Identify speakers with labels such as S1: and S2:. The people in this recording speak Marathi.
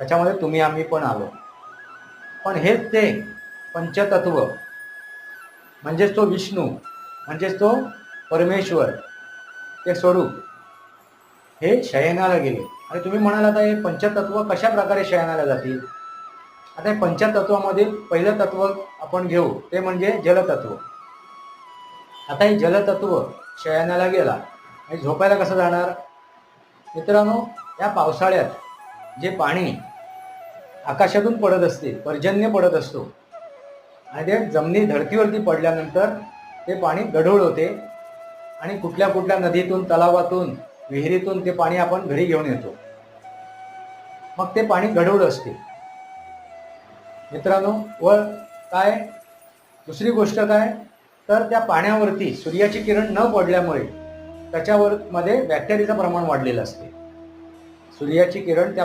S1: त्याच्यामध्ये तुम्ही आम्ही पण आलो. पण हेच ते पंचतत्व म्हणजेच तो विष्णू म्हणजेच तो परमेश्वर ते स्वरूप हे शयनाला गेले. आणि तुम्ही म्हणाल आता हे पंचतत्व कशा प्रकारे शयनाला जातील? आता हे पंचतत्वामध्ये पहिलं तत्व आपण घेऊ ते म्हणजे जलतत्व. आता हे जलतत्व शयनाला गेला. आणि झोपायला कसं जाणार? मित्रांनो या पावसाळ्यात जे पाणी आकाशातून पडत असते पर्जन्य पडत असतो. आणि ते जमिनी धरतीवरती पडल्यानंतर ते पाणी गढूळ होते आणि कुठल्या कुठल्या नदीतून तलावातून विहिरीतून ते पाणी आपण घरी घेऊन येतो. मग ते पाणी गढूळ असते. मित्रांनो व काय? दुसरी गोष्ट काय? तर त्या पाण्यावरती सूर्याची किरण न पडल्यामुळे त्याच्यावर मध्ये बॅक्टेरियाचं प्रमाण वाढलेलं असते. सूर्याची किरण त्या